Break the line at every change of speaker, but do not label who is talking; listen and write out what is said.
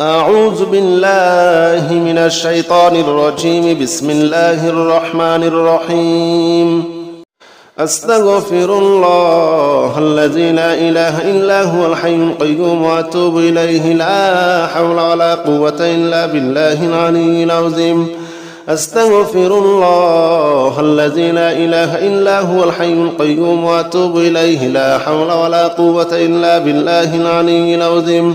أعوذ بالله من الشيطان الرجيم. بسم الله الرحمن الرحيم. أستغفر الله الذي لا إله إلا هو الحي القيوم وأتوب إليه. لا حول ولا قوة إلا بالله العلي العظيم. أستغفر الله الذي لا إله إلا هو الحي القيوم وأتوب إليه. لا حول ولا قوة إلا بالله العلي العظيم.